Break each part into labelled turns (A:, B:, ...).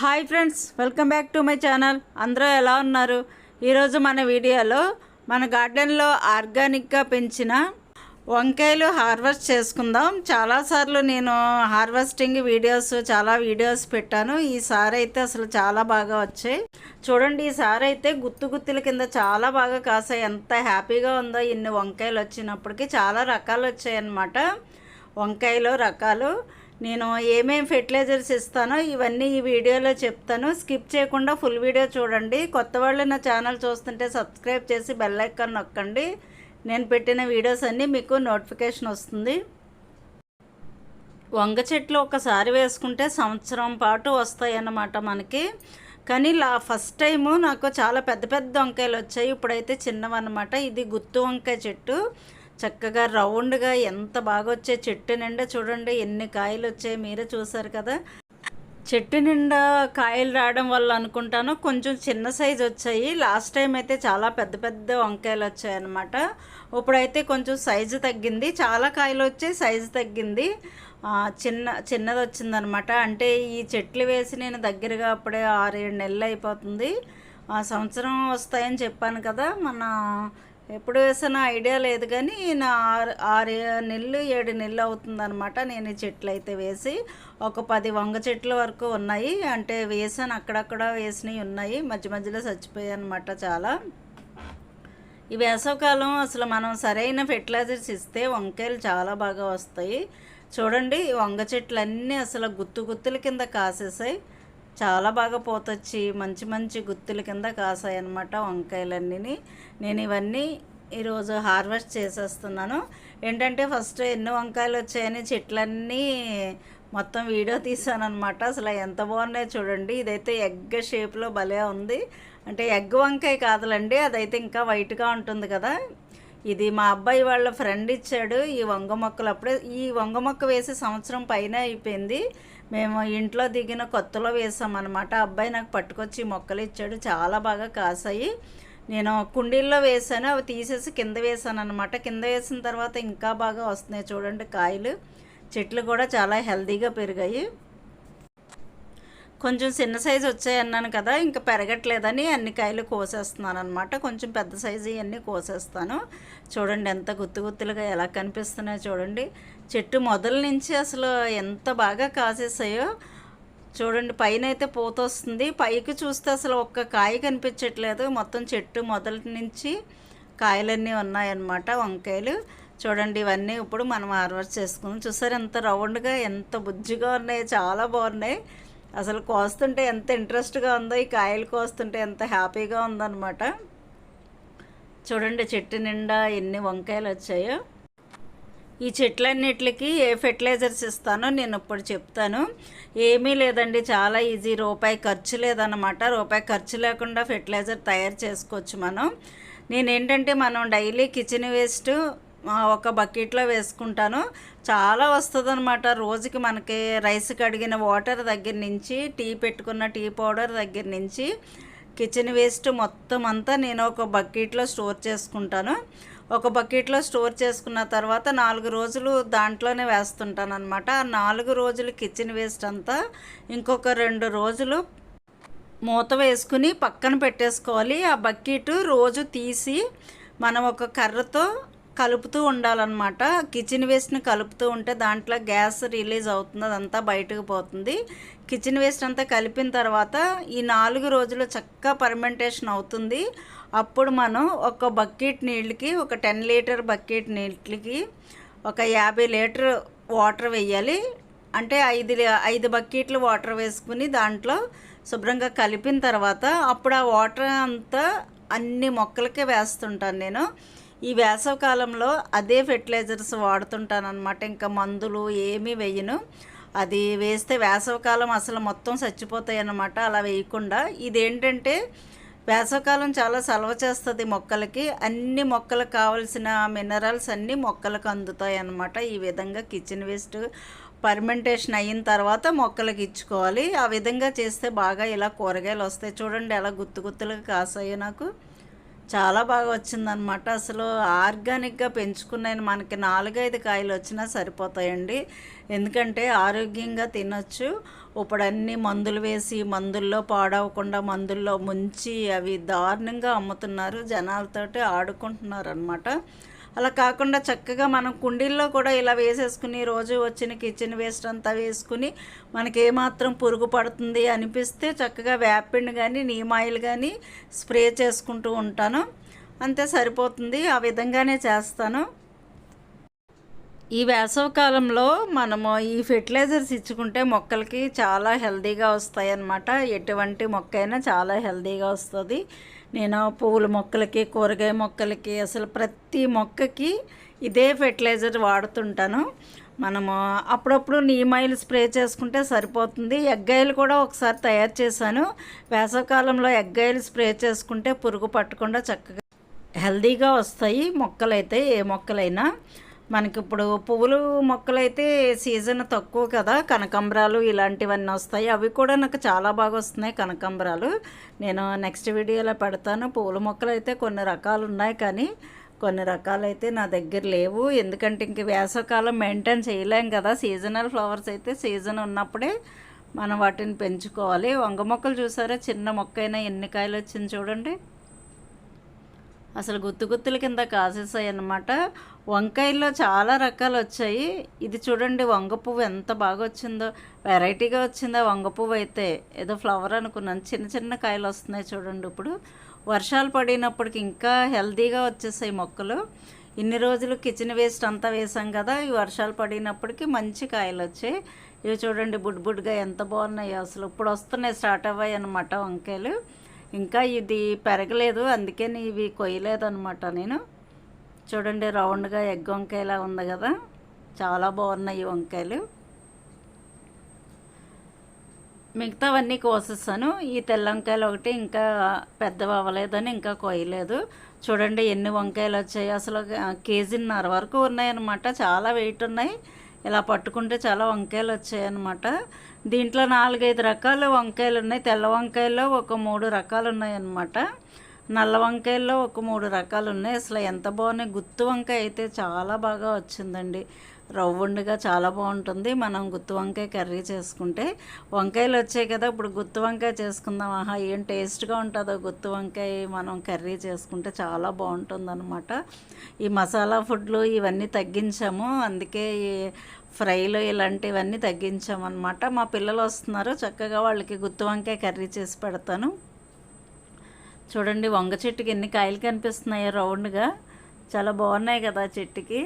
A: Hi friends welcome back to my channel. అందరూ ఎలా ఉన్నారు? ఈరోజు మన వీడియోలో మన గార్డెన్లో ఆర్గానిక్గా పెంచిన వంకాయలు హార్వెస్ట్ చేసుకుందాం. చాలాసార్లు నేను హార్వెస్టింగ్ వీడియోస్ చాలా వీడియోస్ పెట్టాను. ఈసారి అయితే అసలు చాలా బాగా వచ్చాయి. చూడండి ఈసారి అయితే గుత్తు గుత్తుల కింద చాలా బాగా కాసాయి. ఎంత హ్యాపీగా ఉందో ఇన్ని వంకాయలు వచ్చినప్పటికీ చాలా రకాలు వచ్చాయి అన్నమాట వంకాయలు రకాలు. నేను ఏమేం ఫెర్టిలైజర్స్ ఇస్తానో ఇవన్నీ ఈ వీడియోలో చెప్తాను. స్కిప్ చేయకుండా ఫుల్ వీడియో చూడండి. కొత్త వాళ్ళు నా ఛానల్ చూస్తుంటే సబ్స్క్రైబ్ చేసి బెల్ ఐకాన్ నొక్కండి. నేను పెట్టిన వీడియోస్ అన్నీ మీకు నోటిఫికేషన్ వస్తుంది. వంగ చెట్లు ఒకసారి వేసుకుంటే సంవత్సరం పాటు వస్తాయి అన్నమాట మనకి. కానీ లా ఫస్ట్ టైము నాకు చాలా పెద్ద పెద్ద వంకాయలు వచ్చాయి. ఇప్పుడైతే చిన్నవన్నమాట. ఇది గుత్తు వంకాయ చెట్టు. చక్కగా రౌండ్గా ఎంత బాగా వచ్చే చెట్టు నిండా చూడండి ఎన్ని కాయలు వచ్చాయి మీరే చూసారు కదా. చెట్టు నిండా కాయలు రావడం వల్ల అనుకుంటాను కొంచెం చిన్న సైజు వచ్చాయి. లాస్ట్ టైం అయితే చాలా పెద్ద పెద్ద వంకాయలు వచ్చాయి అనమాట ఇప్పుడైతే కొంచెం సైజు తగ్గింది. చాలా కాయలు వచ్చాయి సైజు తగ్గింది. చిన్న చిన్నది వచ్చిందనమాట అంటే ఈ చెట్లు వేసి నేను దగ్గరగా అప్పుడే ఆరేడు నెలలు అయిపోతుంది ఆ సంవత్సరం వస్తాయని చెప్పాను కదా మన ఎప్పుడు వేసానో ఐడియా లేదు కానీ నా ఆరు ఆరు నెలలు ఏడు నెలలు అవుతుందన్నమాట నేను ఈ చెట్లు అయితే వేసి. ఒక పది వంగ చెట్ల వరకు ఉన్నాయి. అంటే వేసాను అక్కడక్కడ వేసినవి ఉన్నాయి. మధ్య మధ్యలో చచ్చిపోయాయి అనమాట చాలా. ఈ వేసవకాలం అసలు మనం సరైన ఫెర్టిలైజర్స్ ఇస్తే వంకాయలు చాలా బాగా వస్తాయి. చూడండి వంగ చెట్లు అన్నీ అసలు గుత్తు గుత్తుల కింద కాసేసాయి. చాలా బాగా పోతొచ్చి మంచి మంచి గుత్తుల కింద కాసాయన్నమాట వంకాయలన్నీ నేను ఇవన్నీ ఈరోజు హార్వెస్ట్ చేసేస్తున్నాను. ఏంటంటే ఫస్ట్ ఎన్ని వంకాయలు వచ్చాయని చెట్లన్నీ మొత్తం వీడియో తీసాను అనమాట అసలు ఎంత బాగున్నాయో చూడండి. ఇదైతే ఎగ్ షేప్లో భలే ఉంది. అంటే ఎగ్ వంకాయ కాదులండి అదైతే ఇంకా వైట్గా ఉంటుంది కదా. ఇది మా అబ్బాయి వాళ్ళ ఫ్రెండ్ ఇచ్చాడు ఈ వంగ మొక్కలు అప్పుడే ఈ వంగ మొక్క వేసి సంవత్సరం పైన అయిపోయింది. మేము ఇంట్లో దిగిన కొత్తలో వేసామన్నమాట. అబ్బాయి నాకు పట్టుకొచ్చి మొక్కలు ఇచ్చాడు. చాలా బాగా కాసాయి. నేను కుండీల్లో వేసాను. అవి తీసేసి కింద వేసాను అనమాట కింద వేసిన తర్వాత ఇంకా బాగా వస్తున్నాయి చూడండి కాయలు. చెట్లు కూడా చాలా హెల్తీగా పెరిగాయి. కొంచెం చిన్న సైజు వచ్చాయి అన్నాను కదా ఇంకా పెరగట్లేదని అన్ని కాయలు కోసేస్తున్నాను అనమాట కొంచెం పెద్ద సైజు ఇవన్నీ కోసేస్తాను. చూడండి ఎంత గుత్తు గుత్తులుగా ఎలా కనిపిస్తున్నాయో చూడండి. చెట్టు మొదల నుంచి అసలు ఎంత బాగా కాసేసాయో చూడండి. పైన అయితే పూత వస్తుంది పైకి చూస్తే అసలు ఒక్క కాయ కనిపించట్లేదు. మొత్తం చెట్టు మొదటి నుంచి కాయలన్నీ ఉన్నాయన్నమాట వంకాయలు. చూడండి ఇవన్నీ ఇప్పుడు మనం హార్వెస్ట్ చేసుకుందాం. చూసారు ఎంత రౌండ్గా ఎంత బుజ్జిగా ఉన్నాయి చాలా బాగున్నాయి. అసలు కోస్తుంటే ఎంత ఇంట్రెస్ట్గా ఉందో ఈ కాయలు కోస్తుంటే ఎంత హ్యాపీగా ఉందన్నమాట. చూడండి చెట్టు నిండా ఎన్ని వంకాయలు వచ్చాయో. ఈ చెట్లన్నిటికి ఏ ఫెర్టిలైజర్స్ ఇస్తానో నేను ఇప్పుడు చెప్తాను. ఏమీ లేదండి చాలా ఈజీ. రూపాయి ఖర్చు లేదనమాట రూపాయి ఖర్చు లేకుండా ఫెర్టిలైజర్ తయారు చేసుకోవచ్చు మనం. నేనేంటంటే మనం డైలీ కిచెన్ వేస్ట్ ఒక బకెట్లో వేసుకుంటాను. చాలా వస్తుంది అనమాట రోజుకి మనకి రైస్ కడిగిన వాటర్ దగ్గర నుంచి టీ పెట్టుకున్న టీ పౌడర్ దగ్గర నుంచి కిచెన్ వేస్ట్ మొత్తం అంతా నేను ఒక బకెట్లో స్టోర్ చేసుకుంటాను. ఒక బకెట్లో స్టోర్ చేసుకున్న తర్వాత నాలుగు రోజులు దాంట్లోనే వేస్తుంటాను అనమాట ఆ నాలుగు రోజులు కిచెన్ వేస్ట్ అంతా ఇంకొక రెండు రోజులు మూత వేసుకుని పక్కన పెట్టేసుకోవాలి. ఆ బకెట్ రోజు తీసి మనం ఒక కర్రతో కలుపుతూ ఉండాలన్నమాట. కిచెన్ వేస్ట్ని కలుపుతూ ఉంటే దాంట్లో గ్యాస్ రిలీజ్ అవుతుంది అదంతా బయటకు పోతుంది. కిచెన్ వేస్ట్ అంతా కలిపిన తర్వాత ఈ నాలుగు రోజులు చక్కగా పర్మెంటేషన్ అవుతుంది. అప్పుడు మనం ఒక బకెట్ నీళ్ళకి ఒక టెన్ లీటర్ బకెట్ నీళ్ళకి ఒక యాభై లీటర్ వాటర్ వేయాలి. అంటే ఐదు లీ- ఐదు బకెట్లు వాటర్ వేసుకుని దాంట్లో శుభ్రంగా కలిపిన తర్వాత అప్పుడు ఆ వాటర్ అంతా అన్ని మొక్కలకే వేస్తుంటాను నేను. ఈ వేసవకాలంలో అదే ఫెర్టిలైజర్స్ వాడుతుంటాను అనమాట ఇంకా మందులు ఏమీ వేయను. అది వేస్తే వేసవకాలం అసలు మొత్తం చచ్చిపోతాయి అన్నమాట అలా వేయకుండా ఇదేంటంటే వేసవకాలం చాలా సలవ చేస్తుంది మొక్కలకి. అన్ని మొక్కలకు కావలసిన మినరల్స్ అన్నీ మొక్కలకు అందుతాయి అన్నమాట ఈ విధంగా కిచెన్ వేస్ట్ పర్మెంటేషన్ అయిన తర్వాత మొక్కలకి ఇచ్చుకోవాలి. ఆ విధంగా చేస్తే బాగా ఇలా కూరగాయలు వస్తాయి. చూడండి ఎలా గుత్తు గుత్తులుగా కాసాయో నాకు. చాలా బాగా వచ్చిందనమాట అసలు ఆర్గానిక్గా పెంచుకున్న మనకి నాలుగైదు కాయలు వచ్చినా సరిపోతాయండి. ఎందుకంటే ఆరోగ్యంగా తినొచ్చు. ఇప్పుడు అన్ని మందులు వేసి మందుల్లో పాడవకుండా మందుల్లో ముంచి అవి దారుణంగా అమ్ముతున్నారు. జనాలతోటి ఆడుకుంటున్నారు అనమాట అలా కాకుండా చక్కగా మనం కుండీల్లో కూడా ఇలా వేసేసుకుని రోజు వచ్చిన కిచెన్ వేస్ట్ అంతా వేసుకుని మనకి ఏమాత్రం పురుగు పడుతుంది అనిపిస్తే చక్కగా వేపిండి కానీ నీమాయిల్ కానీ స్ప్రే చేసుకుంటూ ఉంటాను. అంతే సరిపోతుంది. ఆ విధంగానే చేస్తాను. ఈ వేసవకాలంలో మనము ఈ ఫెర్టిలైజర్స్ ఇచ్చుకుంటే మొక్కలకి చాలా హెల్దీగా వస్తాయి అన్నమాట ఎటువంటి మొక్క అయినా చాలా హెల్దీగా వస్తుంది. నేను పువ్వుల మొక్కలకి కూరగాయ మొక్కలకి అసలు ప్రతి మొక్కకి ఇదే ఫెర్టిలైజర్ వాడుతుంటాను. మనము అప్పుడప్పుడు నీమాయిల్ స్ప్రే చేసుకుంటే సరిపోతుంది. ఎగ్గాయలు కూడా ఒకసారి తయారు చేశాను. వేసవకాలంలో ఎగ్గాయలు స్ప్రే చేసుకుంటే పురుగు పట్టకుండా చక్కగా హెల్దీగా వస్తాయి మొక్కలైతే ఏ మొక్కలైనా. మనకి ఇప్పుడు పువ్వులు మొక్కలైతే సీజన్ తక్కువ కదా. కనకంబరాలు ఇలాంటివన్నీ వస్తాయి. అవి కూడా నాకు చాలా బాగా వస్తున్నాయి కనకంబరాలు. నేను నెక్స్ట్ వీడియోలో పెడతాను. పువ్వుల మొక్కలు అయితే కొన్ని రకాలు ఉన్నాయి కానీ కొన్ని రకాలైతే నా దగ్గర లేవు. ఎందుకంటే ఇంక వేసవకాలం మెయింటైన్ చేయలేం కదా. సీజనల్ ఫ్లవర్స్ అయితే సీజన్ ఉన్నప్పుడే మనం వాటిని పెంచుకోవాలి. వంగ మొక్కలు చూసారా? చిన్న మొక్క అయినా ఎన్ని కాయలు వచ్చింది చూడండి. అసలు గుత్తు గుత్తుల కింద కాసేసాయి అన్నమాట. వంకాయల్లో చాలా రకాలు వచ్చాయి. ఇది చూడండి వంగ పువ్వు ఎంత బాగా వచ్చిందో. వెరైటీగా వచ్చిందో వంగ పువ్వు అయితే. ఏదో ఫ్లవర్ అనుకున్నాను. చిన్న చిన్న కాయలు వస్తున్నాయి చూడండి ఇప్పుడు. వర్షాలు పడినప్పటికి ఇంకా హెల్తీగా వచ్చేసాయి మొక్కలు. ఇన్ని రోజులు కిచెన్ వేస్ట్ అంతా వేసాం కదా. ఈ వర్షాలు పడినప్పటికి మంచి కాయలు వచ్చాయి. ఇవి చూడండి బుడ్ బుడ్గా ఎంత బాగున్నాయి. అసలు ఇప్పుడు వస్తున్నాయి స్టార్ట్ అవ్వాయి అనమాట వంకాయలు. ఇంకా ఇది పెరగలేదు అందుకని ఇవి కొయ్యలేదు అనమాట నేను. చూడండి రౌండ్గా ఎగ్ వంకాయలా ఉంది కదా. చాలా బాగున్నాయి వంకాయలు. మిగతావన్నీ కోసేసాను. ఈ తెల్ల వంకాయలు ఒకటి ఇంకా పెద్దవి అవ్వలేదని ఇంకా కొయ్యలేదు. చూడండి ఎన్ని వంకాయలు వచ్చాయి. అసలు కేజీన్నర వరకు ఉన్నాయన్నమాట. చాలా వెయిట్ ఉన్నాయి. ఇలా పట్టుకుంటే చాలా వంకాయలు వచ్చాయన్నమాట. దీంట్లో నాలుగైదు రకాల వంకాయలు ఉన్నాయి. తెల్ల వంకాయల్లో ఒక మూడు రకాలు ఉన్నాయన్నమాట. నల్ల వంకాయల్లో ఒక మూడు రకాలు ఉన్నాయి. అసలు ఎంత బాగున్నాయి. గుత్తు వంకాయ అయితే చాలా బాగా వచ్చిందండి. రవ్వుండగా చాలా బాగుంటుంది. మనం గుత్తి వంకాయ కర్రీ చేసుకుంటే వంకాయలు వచ్చాయి కదా ఇప్పుడు గుత్తి వంకాయ చేసుకుందాం. ఆహా ఏం టేస్ట్గా ఉంటుందో గుత్తి వంకాయ మనం కర్రీ చేసుకుంటే చాలా బాగుంటుంది అనమాట ఈ మసాలా ఫుడ్లు ఇవన్నీ తగ్గించాము. అందుకే ఈ ఫ్రైలు ఇలాంటివన్నీ తగ్గించామన్నమాట. మా పిల్లలు వస్తున్నారు. చక్కగా వాళ్ళకి గుత్తి వంకాయ కర్రీ చేసి పెడతాను. చూడండి వంగ చెట్టుకి ఎన్ని కాయలు కనిపిస్తున్నాయో రౌండ్గా చాలా బాగున్నాయి కదా చెట్టుకి.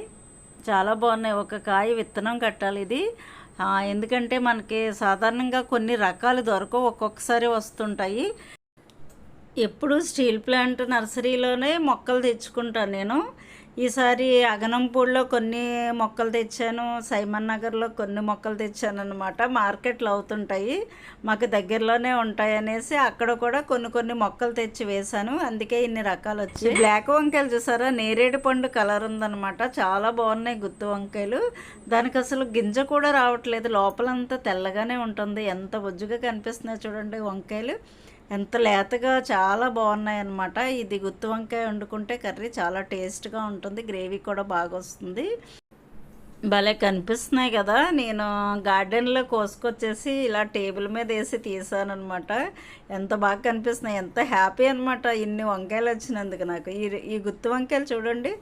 A: చాలా బాగున్నాయి. ఒక కాయ విత్తనం కట్టాలి ఇది. ఎందుకంటే మనకి సాధారణంగా కొన్ని రకాలు దొరకవు. ఒక్కొక్కసారి వస్తుంటాయి. ఎప్పుడు స్టీల్ ప్లాంట్ నర్సరీలోనే మొక్కలు తెచ్చుకుంటాను నేను. ఈసారి అగనంపూడిలో కొన్ని మొక్కలు తెచ్చాను సైమన్ నగర్లో కొన్ని మొక్కలు తెచ్చాను అనమాట మార్కెట్లు అవుతుంటాయి మాకు దగ్గరలోనే ఉంటాయి అనేసి అక్కడ కూడా కొన్ని కొన్ని మొక్కలు తెచ్చి వేశాను. అందుకే ఇన్ని రకాలు వచ్చాయి. బ్లాక్ వంకాయలు చూసారా? నేరేడు పండు కలర్ ఉందనమాట చాలా బాగున్నాయి గుత్తు వంకాయలు. దానికి అసలు గింజ కూడా రావట్లేదు. లోపలంతా తెల్లగానే ఉంటుంది. ఎంత బొజ్జుగా కనిపిస్తున్నాయి చూడండి వంకాయలు. ఎంత లేతగా చాలా బాగున్నాయి అన్నమాట ఇది గుత్తి వంకాయ వండుకుంటే కర్రీ చాలా టేస్ట్గా ఉంటుంది గ్రేవీ కూడా బాగా వస్తుంది. భలే కనిపిస్తున్నాయి కదా. నేను గార్డెన్లో కోసుకొచ్చేసి ఇలా టేబుల్ మీద వేసి తీసానమాట ఎంత బాగా కనిపిస్తున్నాయి ఎంత హ్యాపీ అనమాట ఇన్ని వంకాయలు వచ్చినందుకు నాకు. ఈ ఈ గుత్తి వంకాయలు చూడండి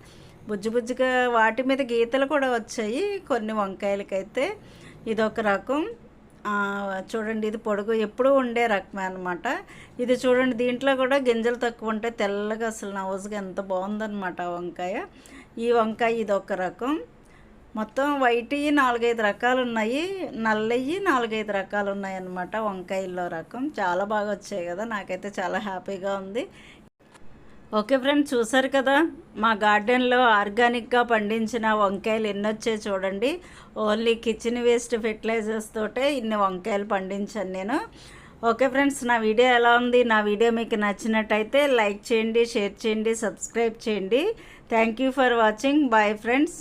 A: బుజ్జి బుజ్జిగా వాటి మీద గీతలు కూడా వచ్చాయి కొన్ని వంకాయలకైతే. ఇదొక రకం. చూడండి ఇది పొడుగు ఎప్పుడూ ఉండే రకమే అనమాట ఇది చూడండి దీంట్లో కూడా గింజలు తక్కువ ఉంటాయి తెల్లగా అసలు నవ్వుగా ఎంత బాగుందనమాట వంకాయ. ఈ వంకాయ ఇది ఒక రకం. మొత్తం వైట్ నాలుగైదు రకాలు ఉన్నాయి నల్లయ్యి నాలుగైదు రకాలు ఉన్నాయి అన్నమాట వంకాయల్లో రకం. చాలా బాగా వచ్చాయి కదా నాకైతే చాలా హ్యాపీగా ఉంది. ఓకే ఫ్రెండ్స్ చూసారు కదా? మా గార్డెన్లో ఆర్గానిక్గా పండించిన వంకాయలు ఎన్ని వచ్చాయి చూడండి. ఓన్లీ కిచెన్ వేస్ట్ ఫెర్టిలైజర్స్ తోటే ఇన్ని వంకాయలు పండించాను నేను. ఓకే ఫ్రెండ్స్ నా వీడియో ఎలా ఉంది? నా వీడియో మీకు నచ్చినట్టయితే లైక్ చేయండి షేర్ చేయండి సబ్స్క్రైబ్ చేయండి. Thank you for watching. Bye friends.